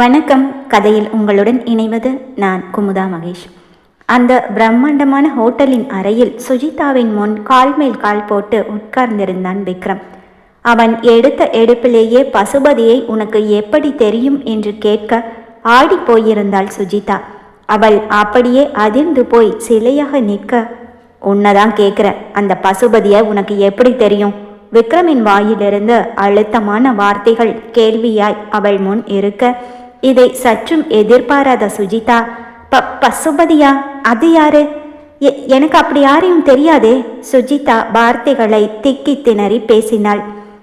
வணக்கம். கதையில் உங்களுடன் இணைவது நான் குமுதா மகேஷ். அந்த பிரம்மாண்டமான ஹோட்டலின் அறையில் சுஜிதாவின் முன் கால் மேல் கால் போட்டு உட்கார்ந்திருந்தான் விக்ரம். அவன் எடுத்த எடுப்பிலேயே பசுபதியை உனக்கு எப்படி தெரியும் என்று கேட்க ஆடி போயிருந்தாள் சுஜிதா. அவள் அப்படியே அதிர்ந்து போய் சிலையாக நிற்க உன்னதான் கேட்குற அந்த பசுபதியை உனக்கு எப்படி தெரியும்? விக்ரமின் வாயிலிருந்து அழுத்தமான வார்த்தைகள் கேள்வியாய் அவள் முன் இருக்க இதை சற்றும் எதிர்பாராத சுஜிதா ப பசுபதியா? அது யாரு? எ- எனக்கு அப்படி யாரையும் தெரியாதே? சுஜிதா வார்த்தைகளை திக்கி திணறி பேசினாள்.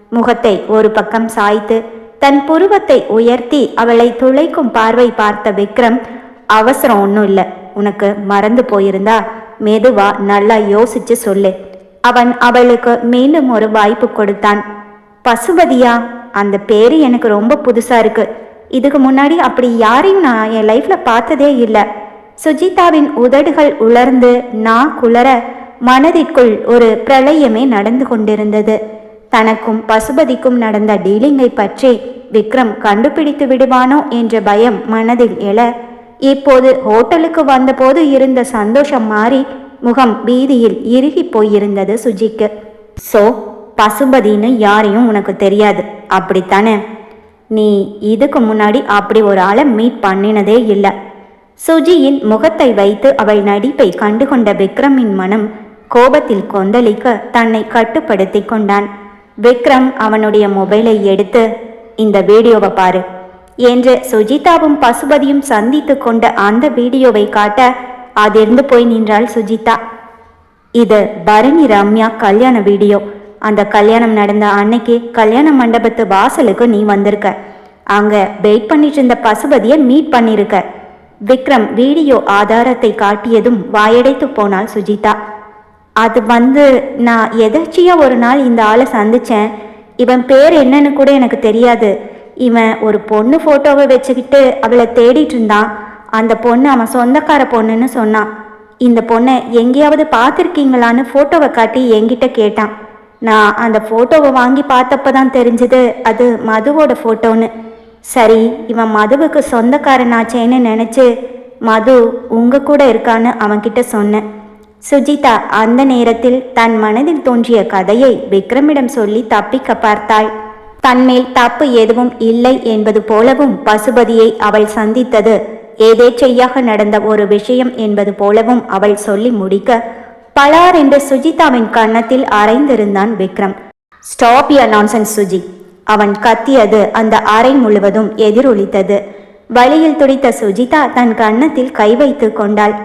முகத்தை ஒரு பக்கம் சாய்த்து தன் புருவத்தை உயர்த்தி அவளை துளைக்கும் பார்வை பார்த்த விக்ரம் அவசரம் ஒன்றும் இல்லை. உனக்கு மறந்து போயிருந்தா? மெதுவா நல்லா யோசிச்சு சொல்லு. அவன் அவளுக்கு மீண்டும் ஒரு வாய்ப்பு கொடுத்தான். பசுபதியா? அந்த பேரு எனக்கு ரொம்ப புதுசா இருக்கு. இதுக்கு முன்னாடி அப்படி யாரையும் நான் என் லைஃப்ல பார்த்ததே இல்லை. சுஜிதாவின் உதடுகள் உலர்ந்து நான் குளற மனதிற்குள் ஒரு பிரளயமே நடந்து கொண்டிருந்தது. தனக்கும் பசுபதிக்கும் நடந்த டீலிங்கை பற்றி விக்ரம் கண்டுபிடித்து விடுவானோ என்ற பயம் மனதில் எழ இப்போது ஹோட்டலுக்கு வந்தபோது இருந்த சந்தோஷம் மாறி முகம் பீதியில் இறுகி போயிருந்தது சுஜிக்கு. சோ பசுபதின்னு யாரையும் உனக்கு தெரியாது. அப்படித்தானே? நீ இதுக்கு முன்னாடி அப்படி ஒரு ஆளை மீட் பண்ணினதே இல்லை. சுஜியின் முகத்தை வைத்து அவள் நடிப்பை கண்டுகொண்ட விக்ரமின் மனம் கோபத்தில் கொந்தளிக்க தன்னை கட்டுப்படுத்தி கொண்டான். விக்ரம் அவனுடைய மொபைலை எடுத்து இந்த வீடியோவை பாரு என்று சுஜிதாவும் பசுபதியும் சந்தித்து கொண்ட அந்த வீடியோவை காட்ட அதிர்ந்து போய் நின்றாள் சுஜிதா. இது பரணி ரம்யா கல்யாண வீடியோ. அந்த கல்யாணம் நடந்த அன்னைக்கு கல்யாண மண்டபத்து வாசலுக்கு நீ வந்திருக்க. அங்க வெயிட் பண்ணிட்டு இருந்த பசுபதியை மீட் பண்ணிருக்க. விக்ரம் வீடியோ ஆதாரத்தை காட்டியதும் வாயடைத்து போனாள் சுஜிதா. அது வந்து நான் எதர்ச்சியா ஒரு நாள் இந்த ஆளை சந்திச்சேன். இவன் பேர் என்னன்னு கூட எனக்கு தெரியாது. இவன் ஒரு பொண்ணு ஃபோட்டோவை வச்சுக்கிட்டு அவளை தேடிட்டு இருந்தான். அந்த பொண்ணு அவன் சொந்தக்கார பொண்ணுன்னு சொன்னான். இந்த பொண்ணை எங்கேயாவது பார்த்துருக்கீங்களான்னு ஃபோட்டோவை காட்டி என்கிட்ட கேட்டான். நான் அந்த ஃபோட்டோவை வாங்கி பார்த்தப்ப தான் தெரிஞ்சது அது மதுவோட ஃபோட்டோன்னு சரி இவன் மதுவுக்கு சொந்தக்காரனாச்சேன்னு நினச்சி மது உங்க கூட இருக்கான்னு அவன்கிட்ட சொன்னேன். சுஜிதா அந்த நேரத்தில் தன் மனதில் தோன்றிய கதையை விக்ரமிடம் சொல்லி தப்பிக்க பார்த்தாள். தன்மேல் தப்பு எதுவும் இல்லை என்பது போலவும் பசுபதியை அவள் சந்தித்தது. ஏதேச்சையாக நடந்த ஒரு விஷயம் என்பது போலவும் அவள் சொல்லி முடிக்க பலார் என்று சுஜிதாவின் கன்னத்தில் அரைந்திருந்தான் Vikram. Stop ya nonsense Suji. அவன் கத்தியது அந்த அறை முழுவதும் எதிரொலித்தது. வழியில் துடித்த சுஜிதா தன் கன்னத்தில் கை வைத்து கொண்டாள்.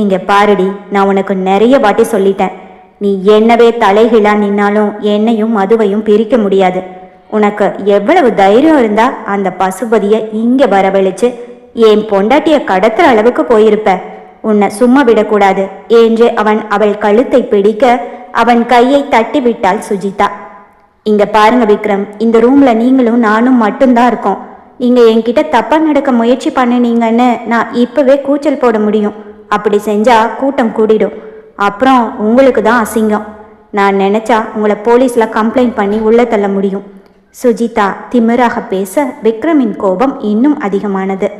இங்க பாருடி நான் உனக்கு நிறைய வாட்டி சொல்லிட்டேன். நீ என்னவே தலைகிழா நின்னாலும் என்னையும் மதுவையும் பிரிக்க முடியாது. உனக்கு எவ்வளவு தைரியம் இருந்தா அந்த பசுபதியை இங்க வரவழைச்சு என் பொண்டாட்டிய கடத்துற அளவுக்கு போயிருப்ப? உன்னை சும்மா விடக்கூடாது என்று அவன் அவள் கழுத்தை பிடிக்க அவன் கையை தட்டி விட்டாள் சுஜிதா. இங்க பாருங்க விக்ரம் இந்த ரூம்ல நீங்களும் நானும் மட்டும்தான் இருக்கோம். நீங்க என்கிட்ட தப்பா நடக்க முயற்சி பண்ணினீங்கன்னு நான் இப்பவே கூச்சல் போட முடியும். அப்படி செஞ்சா கூட்டம் கூடிடும். அப்புறம் உங்களுக்கு தான் அசிங்கம். நான் நினைச்சா உங்களை போலீஸ்ல கம்ப்ளைண்ட் பண்ணி உள்ள தள்ள முடியும். சுஜிதா திமிராக பேச விக்ரமின் கோபம் இன்னும் அதிகமானது.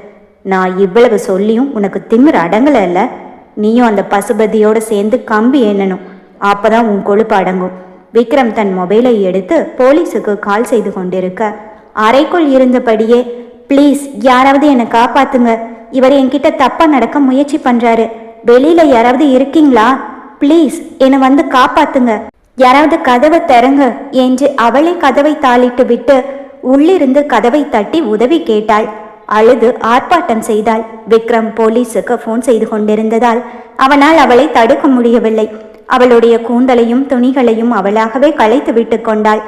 நான் இவ்வளவு சொல்லியும் உனக்கு திமிர் அடங்கல இல்லை? நீயும் அந்த பசுபதியோட சேர்ந்து கம்பி எண்ணணும் அப்பதான் உன் கொழுப்பு அடங்கும். விக்ரம் தன் மொபைலை எடுத்து போலீஸுக்கு கால் செய்து கொண்டிருக்க அறைக்குள் இருந்தபடியே ப்ளீஸ் யாராவது என்னை காப்பாத்துங்க. இவர் என்கிட்ட தப்பா நடக்க முயற்சி பண்றாரு. வெளியில யாராவது இருக்கீங்களா? ப்ளீஸ் என்னை வந்து காப்பாத்துங்க. யாராவது கதவை திறங்க என்று அவளே கதவை தாளிட்டு விட்டு உள்ளிருந்து கதவை தட்டி உதவி கேட்டாள். அழுது ஆர்ப்பாட்டம் செய்தாள். விக்ரம் போலீஸுக்கு ஃபோன் செய்து கொண்டிருந்ததால் அவனால் அவளை தடுக்க முடியவில்லை. அவளுடைய கூந்தலையும் துணிகளையும் அவளாகவே களைத்து விட்டு கொண்டாள்.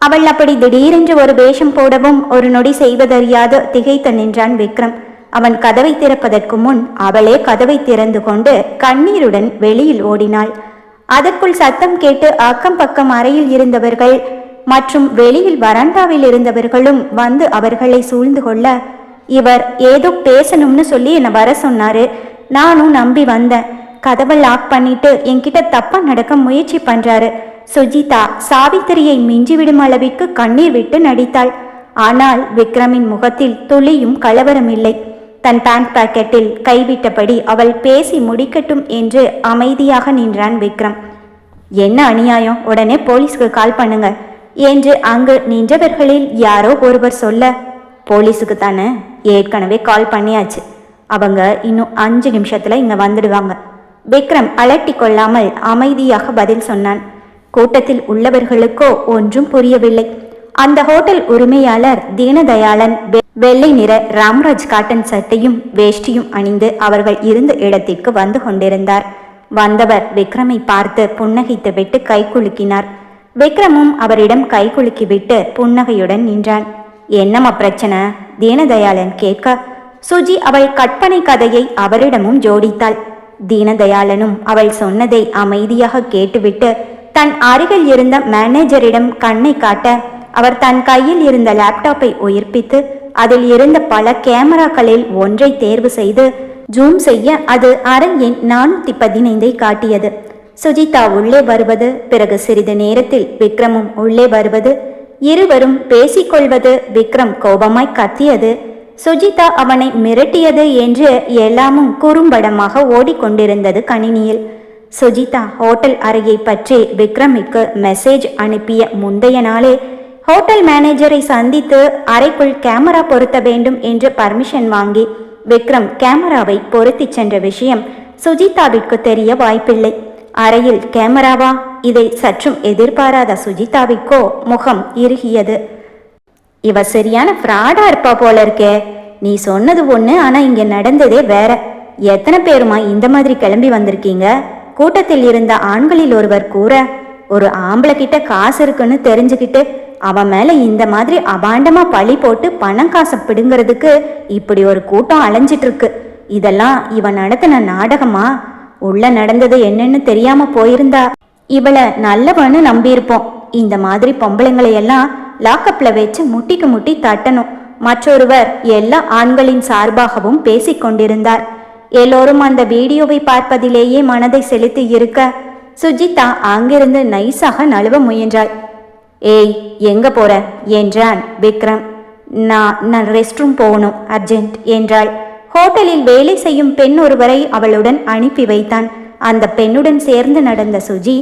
அவள் அப்படி திடீரென்று ஒரு வேஷம் போடவும் ஒரு நொடி செய்வதறியாது திகைத்து நின்றான் விக்ரம். அவன் கதவை திறப்பதற்கு முன் அவளே கதவை திறந்து கொண்டு கண்ணீருடன் வெளியில் ஓடினாள். அதற்குள் சத்தம் கேட்டு அக்கம் பக்கம் அறையில் இருந்தவர்கள் மற்றும் வெளியில் வராண்டாவில் இருந்தவர்களும் வந்து அவர்களை சூழ்ந்து கொள்ள இவர் ஏதோ பேசணும்னு சொல்லி என்னை வர சொன்னாரு. நானும் நம்பி வந்தேன். கதவை லாக் பண்ணிட்டு என்கிட்ட தப்பா நடக்க முயற்சி பண்றாரு. சுஜிதா சாவித்திரியை மிஞ்சிவிடும் அளவிற்கு கண்ணீர் விட்டு நடித்தாள். ஆனால் விக்ரமின் முகத்தில் துளியும் கலவரமில்லை தன் பேண்ட் பாக்கெட்டில் கைவிட்டபடி அவள் பேசி முடிக்கட்டும் என்று அமைதியாக நின்றான் விக்ரம். என்ன அநியாயம்? உடனே போலீஸ்க்கு கால் பண்ணுங்க என்று அங்கு நின்றவர்களில் யாரோ ஒருவர் சொல்ல போலீஸுக்கு தானே? ஏற்கனவே கால் பண்ணியாச்சு. அவங்க இன்னும் அஞ்சு நிமிஷத்துல இங்க வந்துடுவாங்க. விக்ரம் அலட்டி கொள்ளாமல் அமைதியாக பதில் சொன்னான். கூட்டத்தில் உள்ளவர்களுக்கோ ஒன்றும் புரியவில்லை. அந்த ஹோட்டல் உரிமையாளர் தீனதயாளன் வெ- வெள்ளை நிற ராம்ராஜ் காட்டன் சட்டையும் வேஷ்டியும் அணிந்து அவர்கள் இருந்த இடத்திற்கு வந்து கொண்டிருந்தார். வந்தவர் விக்ரமை பார்த்து புன்னகைத்துவிட்டு கை குலுக்கினார். விக்ரமும் அவரிடம் கை குலுக்கிவிட்டு புன்னகையுடன் நின்றான். என்னம்மா பிரச்சனை? தீனதயாளன் கேட்க சுஜி அவள் கற்பனை கதையை அவரிடமும் ஜோடித்தாள். தீனதயாளனும் அவள் சொன்னதை அமைதியாக கேட்டுவிட்டு தன் அருகில் இருந்த மேனேஜரிடம் கண்ணை காட்ட அவர் தன் கையில் இருந்த லேப்டாப்பை உயிர்ப்பித்து அதில் இருந்த பல கேமராக்களில் ஒன்றை தேர்வு செய்து ஜூம் செய்ய அது அரங்கின் எண் நானூத்தி பதினைந்தை காட்டியது. சுஜிதா உள்ளே வருவது பிறகு சிறிது நேரத்தில் விக்ரமும் உள்ளே வருவது இருவரும் பேசிக்கொள்வது விக்ரம் கோபமாய் கத்தியது. சுஜிதா அவனை மிரட்டியது என்று எல்லாமும் குறும்படமாக ஓடிக்கொண்டிருந்தது கணினியில். சுஜிதா ஹோட்டல் அறையை பற்றி விக்ரமிற்கு மெசேஜ் அனுப்பிய முந்தைய நாளே ஹோட்டல் மேனேஜரை சந்தித்து அறைக்குள் கேமரா பொருத்த வேண்டும் என்று பர்மிஷன் வாங்கி விக்ரம் கேமராவை பொருத்திச் சென்ற விஷயம் சுஜிதாவிற்கு தெரிய வாய்ப்பில்லை. அறையில் கேமராவா? இதை சற்றும் எதிர்பாராத சுஜிதாவிற்கோ முகம் இறுகியது. இவ சரியான ஃப்ராடா இருப்பா போல இருக்கே. நீ சொன்னது ஒண்ணு ஆனா இங்க நடந்ததே வேற. எத்தனை பேருமா இந்த மாதிரி கிளம்பி வந்திருக்கீங்க? கூட்டத்தில் இருந்த ஆண்களில் ஒருவர் கூற ஒரு ஆம்பளை கிட்ட காசு இருக்குன்னு தெரிஞ்சுக்கிட்டு அவன் மேல இந்த மாதிரி அபாண்டமா பழி போட்டு பணம் காசை பிடுங்கிறதுக்கு இப்படி ஒரு கூட்டம் அலைஞ்சிட்டு இருக்கு இதெல்லாம் இவன் நடத்தின நாடகமா? உள்ள நடந்தது என்னன்னு தெரியாம போயிருந்தா இவளை நல்லவன்னு நம்பியிருப்போம். இந்த மாதிரி பொம்பளைங்களையெல்லாம் லாக்கப்ல வச்சு முட்டிக்கு முட்டி தட்டணும். மற்றொருவர் எல்லா ஆண்களின் சார்பாகவும் பேசிக்கொண்டிருந்தார் எல்லோரும் அந்த வீடியோவை பார்ப்பதிலேயே மனதை செலுத்தி இருக்க சுஜிதா அங்கிருந்து நைஸாக நழுவ முயன்றாள். ஏய் எங்க போற? என்றான் விக்ரம். நான் நான் ரெஸ்ட் ரூம் போகணும் அர்ஜென்ட் என்றாள். ஹோட்டலில் வேலை செய்யும் பெண் ஒருவரை அவளுடன் அனுப்பி வைத்தான். அந்த பெண்ணுடன் சேர்ந்து நடந்த சுஜி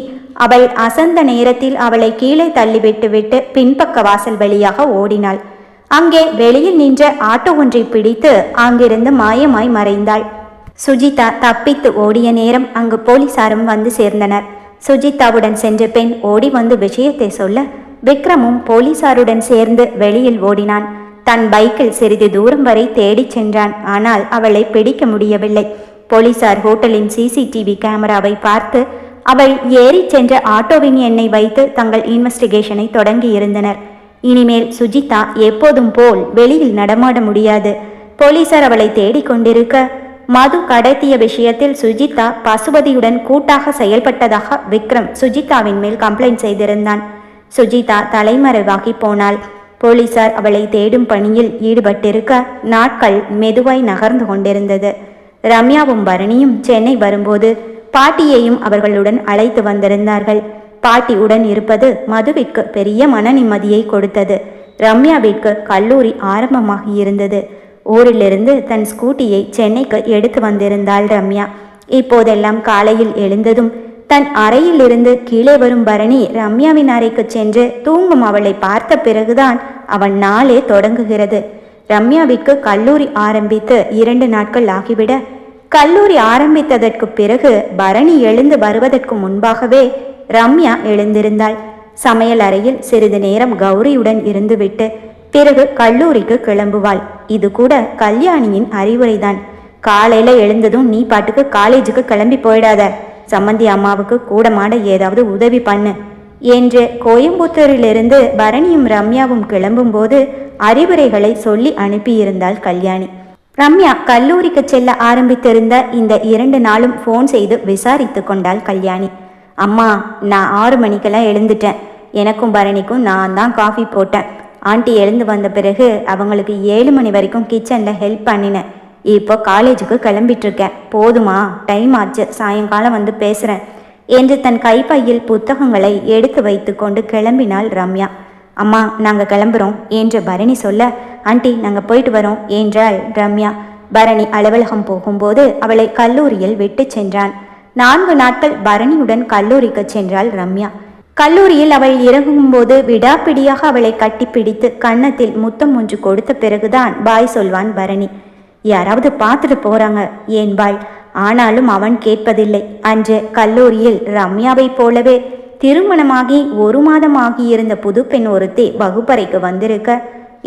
அவள் அசந்த நேரத்தில் அவளை கீழே தள்ளிவிட்டு விட்டு பின்பக்க வாசல் வழியாக ஓடினாள். அங்கே வெளியில் நின்ற ஆட்டோ ஒன்றை பிடித்து அங்கிருந்து மாயமாய் மறைந்தாள். சுஜிதா தப்பித்து ஓடிய நேரம் அங்கு போலீசாரும் வந்து சேர்ந்தனர். சுஜிதாவுடன் சென்ற பெண் ஓடி வந்து விஷயத்தை சொல்ல விக்ரமும் போலீசாருடன் சேர்ந்து வெளியில் ஓடினான். தன் பைக்கில் சிறிது தூரம் வரை தேடிச் சென்றான். ஆனால் அவளை பிடிக்க முடியவில்லை. போலீசார் ஹோட்டலின் சிசிடிவி கேமராவை பார்த்து அவள் ஏறிச் சென்ற ஆட்டோவின் எண்ணை வைத்து தங்கள் இன்வெஸ்டிகேஷனை தொடங்கியிருந்தனர். இனிமேல் சுஜிதா எப்போதும் போல் வெளியில் நடமாட முடியாது. போலீசார் அவளை தேடிக் கொண்டிருக்க மது கடத்திய விஷயத்தில் சுஜிதா பசுபதியுடன் கூட்டாக செயல்பட்டதாக விக்ரம் சுஜிதாவின் மேல் கம்ப்ளைண்ட் செய்திருந்தான். சுஜிதா தலைமறைவாகி போனாள். போலீசார் அவளை தேடும் பணியில் ஈடுபட்டிருக்க நாட்கள் மெதுவாய் நகர்ந்து கொண்டிருந்தது. ரம்யாவும் பரணியும் சென்னை வரும்போது பாட்டியையும் அவர்களுடன் அழைத்து வந்திருந்தார்கள். பாட்டி உடன் இருப்பது மதுவிற்கு பெரிய மன நிம்மதியை கொடுத்தது. ரம்யாவிற்கு கல்லூரி ஆரம்பமாகி இருந்தது. ஊரிலிருந்து தன் ஸ்கூட்டியை சென்னைக்கு எடுத்து வந்திருந்தாள் ரம்யா. இப்போதெல்லாம் காலையில் எழுந்ததும் தன் அறையிலிருந்து கீழே வரும் பரணி ரம்யாவின் அறைக்கு சென்று தூங்கும் அவளை பார்த்த பிறகுதான் அவன் நாளே தொடங்குகிறது. ரம்யாவிற்கு கல்லூரி ஆரம்பித்து இரண்டு நாட்கள் ஆகிவிட கல்லூரி ஆரம்பித்ததற்கு பிறகு பரணி எழுந்து வருவதற்கு முன்பாகவே ரம்யா எழுந்திருந்தாள். சமையல் அறையில் சிறிது நேரம் கௌரியுடன் இருந்துவிட்டு பிறகு கல்லூரிக்கு கிளம்புவாள். இது கூட கல்யாணியின் அறிவுரைதான். காலையில எழுந்ததும் நீ பாட்டுக்கு காலேஜுக்கு கிளம்பி போயிடாத. சம்மந்தி அம்மாவுக்கு கூடமாட ஏதாவது உதவி பண்ணு என்று கோயம்புத்தூரிலிருந்து பரணியும் ரம்யாவும் கிளம்பும்போது அறிவுரைகளை சொல்லி அனுப்பியிருந்தாள் கல்யாணி. ரம்யா கல்லூரிக்கு செல்ல ஆரம்பித்திருந்த இந்த இரண்டு நாளும் ஃபோன் செய்து விசாரித்து கொண்டாள் கல்யாணி. அம்மா நான் ஆறு மணிக்கெல்லாம் எழுந்துட்டேன். எனக்கும் பரணிக்கும் நான் தான் காஃபி போட்டேன். ஆண்டி எழுந்து வந்த பிறகு அவங்களுக்கு ஏழு மணி வரைக்கும் கிச்சனில் ஹெல்ப் பண்ணினேன். இப்போ காலேஜுக்கு கிளம்பிட்டுருக்கேன். போதுமா? டைம் ஆச்சு. சாயங்காலம் வந்து பேசுகிறேன் என்று தன் கைப்பையில் புத்தகங்களை எடுத்து வைத்துக்கொண்டு கிளம்பினாள் ரம்யா. அம்மா நாங்கள் கிளம்புறோம் என்று பரணி சொல்ல ஆண்டி நாங்கள் போயிட்டு வரோம் என்றாள் ரம்யா. பரணி அலுவலகம் போகும்போது அவளை கல்லூரியில் விட்டு சென்றான். நான்கு நாட்கள் பரணியுடன் கல்லூரிக்கு சென்றாள் ரம்யா. கல்லூரியில் அவள் இறங்கும்போது விடாப்பிடியாக அவளை கட்டிப்பிடித்து கன்னத்தில் முத்தம் ஒன்று கொடுத்த பிறகுதான் பாய் சொல்வான் பரணி. யாராவது பார்த்துட்டு போறாங்க என்பாள். ஆனாலும் அவன் கேட்பதில்லை அன்று கல்லூரியில் ரம்யாவைப் போலவே திருமணமாகி ஒரு மாதம் ஆகியிருந்த புது பெண் ஒருத்தி வகுப்பறைக்கு வந்திருக்க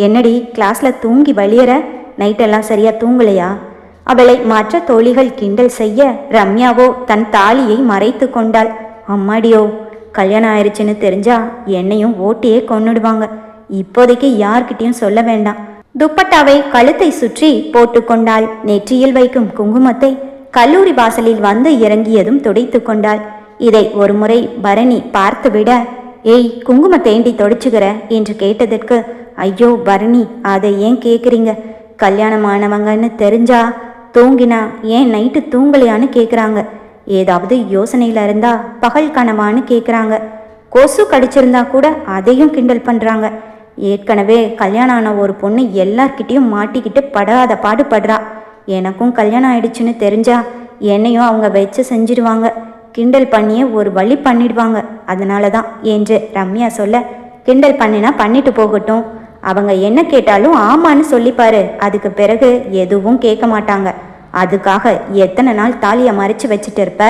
என்னடி கிளாஸ்ல தூங்கி வழியற? நைட்டெல்லாம் சரியா தூங்கலையா? அவளை மற்ற தோழிகள் கிண்டல் செய்ய ரம்யாவோ தன் தாலியை மறைத்து கொண்டாள். அம்மாடியோ கல்யாணம் ஆயிடுச்சுன்னு தெரிஞ்சா என்னையும் ஓட்டியே கொன்னுடுவாங்க. இப்போதைக்கு யார்கிட்டயும் சொல்ல வேண்டாம். துப்பட்டாவை கழுத்தை சுற்றி போட்டுக்கொண்டாள் நெற்றியில் வைக்கும் குங்குமத்தை கல்லூரி வாசலில் வந்து இறங்கியதும் துடைத்து கொண்டாள். இதை ஒருமுறை பரணி பார்த்துவிட ஏய் குங்குமத்தை தேண்டி தொடிச்சுக்கிற? என்று கேட்டதற்கு ஐயோ பரணி அதை ஏன் கேட்குறீங்க கல்யாணமானவங்கன்னு தெரிஞ்சா தூங்கினா ஏன் நைட்டு தூங்கலையான்னு கேட்குறாங்க ஏதாவது யோசனையில் இருந்தா பகல் கனவான்னு கேட்குறாங்க கொசு கடிச்சிருந்தா கூட அதையும் கிண்டல் பண்ணுறாங்க ஏற்கனவே கல்யாணம் ஆன ஒரு பொண்ணு எல்லார்கிட்டேயும் மாட்டிக்கிட்டு படாத பாடுபடுறா. எனக்கும் கல்யாணம் ஆயிடுச்சுன்னு தெரிஞ்சா என்னையும் அவங்க வச்சு செஞ்சிடுவாங்க கிண்டல் பண்ணியே ஒரு வழி பண்ணிடுவாங்க. அதனால தான் என்று ரம்யா சொல்ல கிண்டல் பண்ணினா பண்ணிட்டு போகட்டும். அவங்க என்ன கேட்டாலும் ஆமான்னு சொல்லிப்பாரு. அதுக்கு பிறகு எதுவும் கேட்க மாட்டாங்க. அதுக்காக எத்தனை நாள் தாலியை மறைச்சு வச்சுட்டு இருப்ப?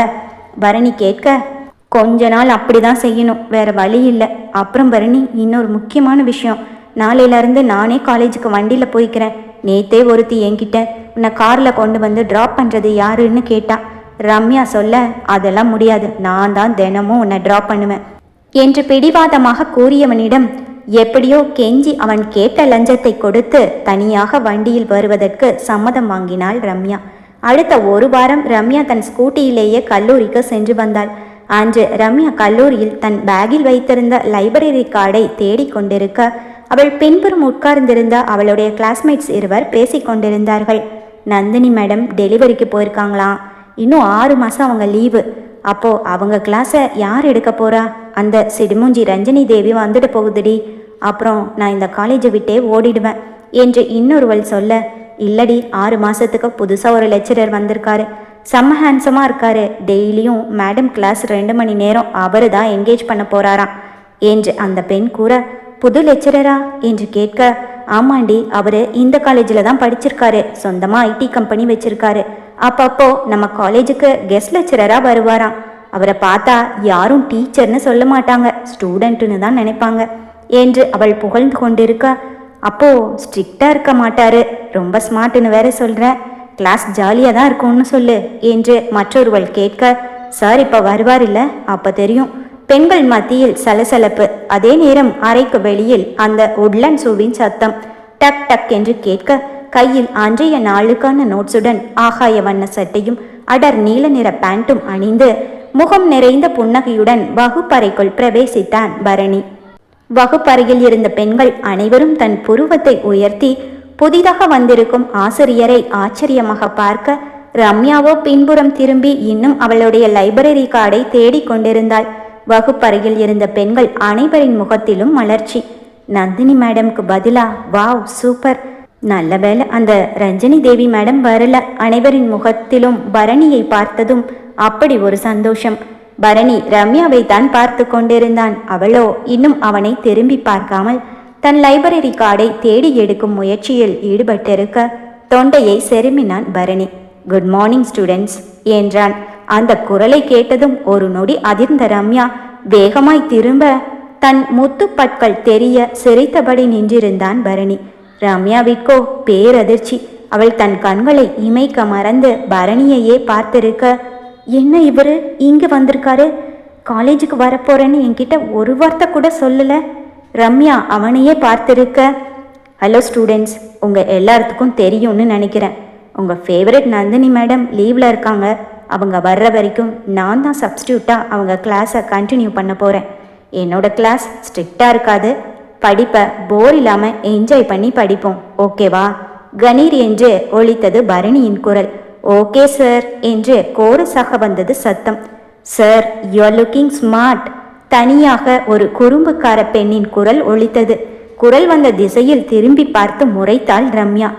பரணி கேட்க கொஞ்ச நாள் அப்படி தான் செய்யணும். வேற வழி இல்லை. அப்புறம் பரணி இன்னொரு முக்கியமான விஷயம். நாளையில இருந்து நானே காலேஜுக்கு வண்டியில் போய்க்கிறேன். நேத்தே ஒருத்தி என்கிட்ட உன்னை காரில் கொண்டு வந்து ட்ராப் பண்ணுறது யாருன்னு கேட்டா ரம்யா சொல்ல அதெல்லாம் முடியாது. நான் தான் தினமும் உன்னை ட்ரா பண்ணுவேன். என்று பிடிவாதமாக கூறியவனிடம் எப்படியோ கெஞ்சி அவன் கேட்ட லஞ்சத்தை கொடுத்து தனியாக வண்டியில் வருவதற்கு சம்மதம் வாங்கினாள் ரம்யா. அடுத்த ஒரு வாரம் ரம்யா தன் ஸ்கூட்டியிலேயே கல்லூரிக்கு சென்று வந்தாள். அன்று ரம்யா கல்லூரியில் தன் பேக்கில் வைத்திருந்த லைப்ரரி கார்டை தேடிக் கொண்டிருக்க அவள் பின்புறம் உட்கார்ந்திருந்த அவளுடைய கிளாஸ்மேட்ஸ் இருவர் பேசிக் கொண்டிருந்தார்கள். நந்தினி மேடம் டெலிவரிக்கு போயிருக்காங்களாம் இன்னும் ஆறு மாதம் அவங்க லீவு அப்போது அவங்க கிளாஸை யார் எடுக்க போகிறா அந்த சிடுமூஞ்சி ரஞ்சனி தேவி வந்துட்டு போகுதுடி. அப்புறம் நான் இந்த காலேஜை விட்டே ஓடிடுவேன் என்று இன்னொருவள் சொல்ல இல்லடி ஆறு மாதத்துக்கு புதுசாக ஒரு லெக்சரர் வந்திருக்காரு. செம்ம ஹேண்ட்ஸமாக இருக்காரு. டெய்லியும் மேடம் கிளாஸ் ரெண்டு மணி நேரம் அவரு தான் என்கேஜ் பண்ண போகிறாராம் என்று அந்த பெண் கூற புது லெக்சரரா என்று கேட்க ஆமாண்டி அவர் இந்த காலேஜில் தான் படிச்சிருக்காரு. சொந்தமாக ஐடி கம்பெனி வச்சிருக்காரு. அப்பப்போ நம்ம காலேஜுக்கு கெஸ்ட் லெக்சரராக வருவாராம். அவரை பார்த்தா யாரும் டீச்சர்னு சொல்ல மாட்டாங்க. ஸ்டூடெண்ட்டுன்னு தான் நினைப்பாங்க. என்று அவள் புகழ்ந்து கொண்டிருக்க அப்போ ஸ்ட்ரிக்டாக இருக்க மாட்டாரு. ரொம்ப ஸ்மார்ட்னு வேற சொல்கிறேன் கிளாஸ் ஜாலியாக தான் இருக்கும்னு சொல்லு என்று மற்றொருவள் கேட்க சார் இப்போ வருவார் இல்லை? அப்போ தெரியும். பெண்கள் மத்தியில் சலசலப்பு. அதே நேரம் அறைக்கு வெளியில் அந்த உட்லண்ட் சூவின் சத்தம் டக் டக் என்று கேட்க கையில் அன்றைய நாளுக்கான நோட்ஸுடன் ஆகாய வண்ண சட்டையும் அடர் நீல நிற பேண்ட்டும் அணிந்து முகம் நிறைந்த புன்னகையுடன் வகுப்பறைக்குள் பிரவேசித்தான் பரணி. வகுப்பறையில் இருந்த பெண்கள் அனைவரும் தன் புருவத்தை உயர்த்தி புதிதாக வந்திருக்கும் ஆசிரியரை ஆச்சரியமாக பார்க்க ரம்யாவோ பின்புறம் திரும்பி இன்னும் அவளுடைய லைப்ரரி கார்டை தேடிக் கொண்டிருந்தாள். வகுப்பறையில் இருந்த பெண்கள் அனைவரின் முகத்திலும் மலர்ச்சி. நந்தினி மேடம்க்கு பதிலா வாவ் சூப்பர்! நல்ல வேளை அந்த ரஞ்சனி தேவி மேடம் வரல. அனைவரின் முகத்திலும் பரணியை பார்த்ததும் அப்படி ஒரு சந்தோஷம். பரணி ரம்யாவை தான் பார்த்து கொண்டிருந்தான். அவளோ இன்னும் அவனை திரும்பி பார்க்காமல் தன் லைப்ரரி கார்டை தேடி எடுக்கும் முயற்சியில் ஈடுபட்டிருக்க தொண்டையை செருமினான் பரணி. குட் மார்னிங் ஸ்டூடெண்ட்ஸ் என்றான். அந்த குரலை கேட்டதும் ஒரு நொடி அதிர்ந்த ரம்யா வேகமாய் திரும்ப தன் முத்துப்பற்கள் தெரிய சிரித்தபடி நின்றிருந்தான் பரணி. ரம்யாவிற்கோ பேரதிர்ச்சி. அவள் தன் கண்களை இமைக்க மறந்து பரணியையே பார்த்திருக்க என்ன இவரு? இங்க வந்திருக்காரு? காலேஜுக்கு வரப்போறேன்னு என்கிட்ட ஒரு வார்த்தை கூட சொல்லல. ரம்யா அவனையே பார்த்திருக்க ஹலோ ஸ்டூடெண்ட்ஸ் உங்க எல்லாத்துக்கும் தெரியும்னு நினைக்கிறேன். உங்க ஃபேவரட் நந்தினி மேடம் லீவ்ல இருக்காங்க. அவங்க வர்ற வரைக்கும் நான் தான் சப்ஸ்டியூட்டாக அவங்க கிளாஸை கண்டினியூ பண்ண போகிறேன் என்னோட கிளாஸ் ஸ்ட்ரிக்டாக இருக்காது. படிப்பை போர் இல்லாமல் என்ஜாய் பண்ணி படிப்போம். ஓகேவா கணீர் என்று ஒழித்தது பரணியின் குரல். ஓகே சார் என்று கோரஸாக வந்தது சத்தம். சார் யூஆர் லுக்கிங் ஸ்மார்ட் தனியாக ஒரு குறும்புக்கார பெண்ணின் குரல் ஒழித்தது. குரல் வந்த திசையில் திரும்பி பார்த்து முறைத்தாள் ரம்யா.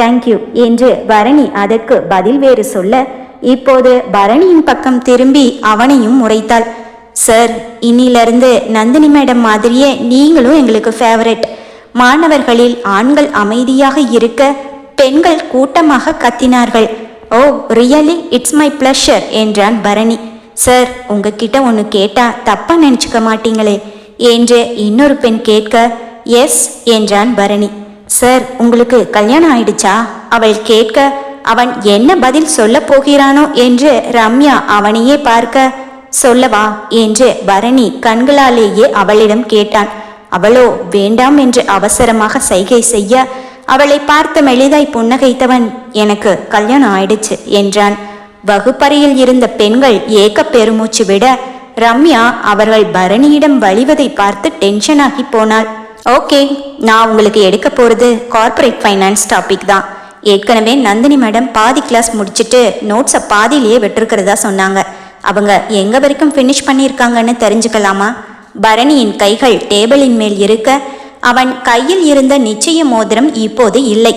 தேங்க்யூ என்று பரணி அதற்கு பதில் வேறு சொல்ல இப்போது பரணியின் பக்கம் திரும்பி அவனையும் முறைத்தாள். சார் இன்னிலிருந்து நந்தினி மேடம் மாதிரியே நீங்களும் எங்களுக்கு ஃபேவரட் மாணவர்களில் ஆண்கள் அமைதியாக இருக்க பெண்கள் கூட்டமாக கத்தினார்கள். Oh really it's my pleasure என்றான் பரணி. சார் உங்ககிட்ட ஒன்று கேட்டா தப்பா நினச்சிக்க மாட்டீங்களே என்று இன்னொரு பெண் கேட்க எஸ் என்றான் பரணி. சார் உங்களுக்கு கல்யாணம் ஆயிடுச்சா? அவள் கேட்க அவன் என்ன பதில் சொல்ல போகிறானோ? என்று ரம்யா அவனையே பார்க்க சொல்லவா என்று பரணி கண்களாலேயே அவளிடம் கேட்டான். அவளோ வேண்டாம் என்று அவசரமாக சைகை செய்ய அவளை பார்த்து மெளிதாய் புன்னகைத்தவன் எனக்கு கல்யாணம் ஆயிடுச்சு என்றான். வகுப்பறையில் இருந்த பெண்கள் ஏக்க பெருமூச்சு விட ரம்யா அவர்கள் பரணியிடம் வழிவதை பார்த்து டென்ஷன் ஆகி போனாள். ஓகே நான் உங்களுக்கு எடுக்க போகிறது கார்ப்பரேட் ஃபைனான்ஸ் டாபிக் தான். ஏற்கனவே நந்தினி மேடம் பாதி கிளாஸ் முடிச்சுட்டு நோட்ஸை பாதியிலேயே விட்டுருக்கிறதா சொன்னாங்க. அவங்க எங்க வரைக்கும் ஃபினிஷ் பண்ணியிருக்காங்கன்னு தெரிஞ்சுக்கலாமா? பரணியின் கைகள் டேபிளின் மேல் இருக்க அவன் கையில் இருந்த நிச்சய மோதிரம் இப்போது இல்லை.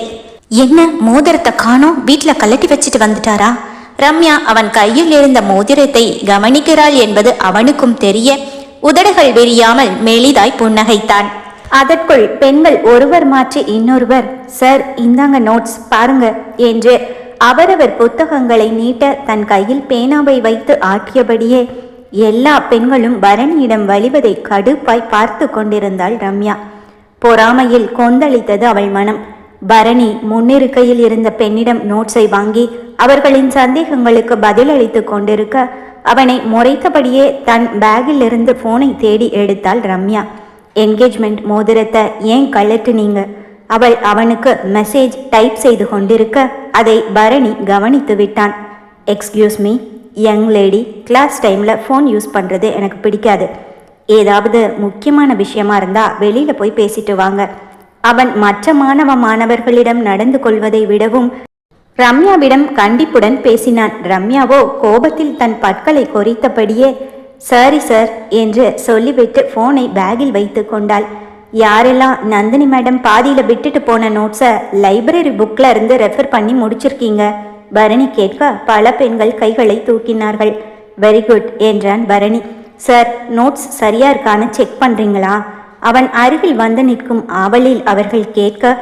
என்ன மோதிரத்தை காணோம்? வீட்டில் கழட்டி வச்சுட்டு வந்துட்டாரா? ரம்யா அவன் கையில் இருந்த மோதிரத்தை கவனிக்கிறாள் என்பது அவனுக்கும் தெரிய உதடுகள் விரியாமல் மெலிதாய் புன்னகைத்தான். அதற்குள் பெண்கள் ஒருவர் மாற்றி இன்னொருவர் சார் இந்தாங்க நோட்ஸ் பாருங்க என்று அவரவர் புத்தகங்களை நீட்ட தன் கையில் பேனாவை வைத்து ஆட்டியபடியே எல்லா பெண்களும் பரணியிடம் வழிவதை கடுப்பாய் பார்த்து கொண்டிருந்தாள் ரம்யா. பொறாமையில் கொந்தளித்தது அவள் மனம். பரணி முன்னிருக்கையில் இருந்த பெண்ணிடம் நோட்ஸை வாங்கி அவர்களின் சந்தேகங்களுக்கு பதிலளித்து கொண்டிருக்க அவனை முறைத்தபடியே தன் பேக்கில் இருந்து போனை தேடி எடுத்தாள் ரம்யா. என்கேஜ்மெண்ட் மோதிரத்தை ஏன் கழட்டுனீங்க அவள் அவனுக்கு மெசேஜ் டைப் செய்து கொண்டிருக்க அதை பரணி கவனித்து விட்டான். Excuse me young lady class டைமில் ஃபோன் யூஸ் பண்ணுறது எனக்கு பிடிக்காது. ஏதாவது முக்கியமான விஷயமா இருந்தா வெளியில போய் பேசிட்டு வாங்க. அவன் மற்ற மாணவ மாணவர்களிடம் நடந்து கொள்வதை விடவும் ரம்யாவிடம் கண்டிப்புடன் பேசினான். ரம்யாவோ கோபத்தில் தன் பற்களை கொறித்தபடியே சரி சார் என்று சொல்லிவிட்டு போனை பேக்கில் வைத்து கொண்டாள். யாரெல்லாம் நந்தினி மேடம் பாதியில் விட்டுட்டு போன நோட்ஸை லைப்ரரி புக்ல இருந்து ரெஃபர் பண்ணி முடிச்சிருக்கீங்க? பரணி கேட்க பல பெண்கள் கைகளை தூக்கினார்கள். வெரி குட் என்றான் பரணி. சார் நோட்ஸ் சரியா இருக்கான்னு செக் பண்ணுறீங்களா அவன் அருகில் வந்து நிற்கும் ஆவலில் அவர்கள் கேட்க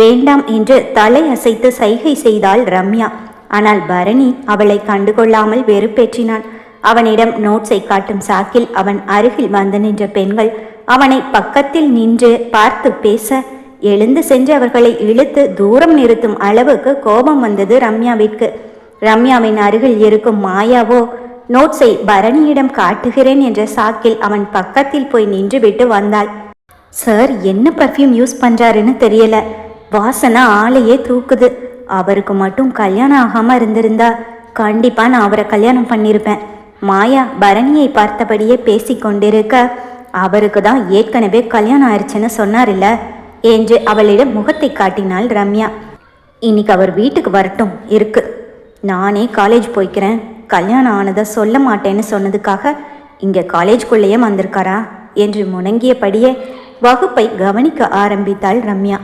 வேண்டாம் என்று தலை அசைத்து சைகை செய்தாள் ரம்யா. ஆனால் பரணி அவளை கண்டுகொள்ளாமல் வெறுப்பேற்றினான் அவனிடம் நோட்ஸை காட்டும் சாக்கில் அவன் அருகில் வந்து நின்ற பெண்கள் அவனை பக்கத்தில் நின்று பார்த்து பேச எழுந்து சென்று அவர்களை இழுத்து தூரம் நிறுத்தும் அளவுக்கு கோபம் வந்தது ரம்யாவிற்கு. ரம்யாவின் அருகில் இருக்கும் மாயாவோ நோட்ஸை பரணியிடம் காட்டுகிறேன் என்ற சாக்கில் அவன் பக்கத்தில் போய் நின்றுவிட்டு வந்தாள். சார் என்ன பர்ஃப்யூம் யூஸ் பண்றாருன்னு தெரியல. வாசனை ஆளையே தூக்குது. அவருக்கு மட்டும் கல்யாணம் ஆகாம இருந்திருந்தா கண்டிப்பா நான் அவரை கல்யாணம் பண்ணியிருப்பேன் மாயா பரணியை பார்த்தபடியே பேசிக்கொண்டிருக்க அவருக்கு தான் ஏற்கனவே கல்யாணம் ஆயிடுச்சுன்னு சொன்னார்ல என்று அவளிடம் முகத்தை காட்டினாள் ரம்யா. இன்னைக்கு அவர் வீட்டுக்கு வரட்டும் இருக்கு. நானே காலேஜ் போய்க்கிறேன். கல்யாணம் ஆனதை சொல்ல மாட்டேன்னு சொன்னதுக்காக இங்கே காலேஜ்குள்ளேயே வந்திருக்காரா என்று முணங்கியபடியே வகுப்பை கவனிக்க ஆரம்பித்தாள் ரம்யா.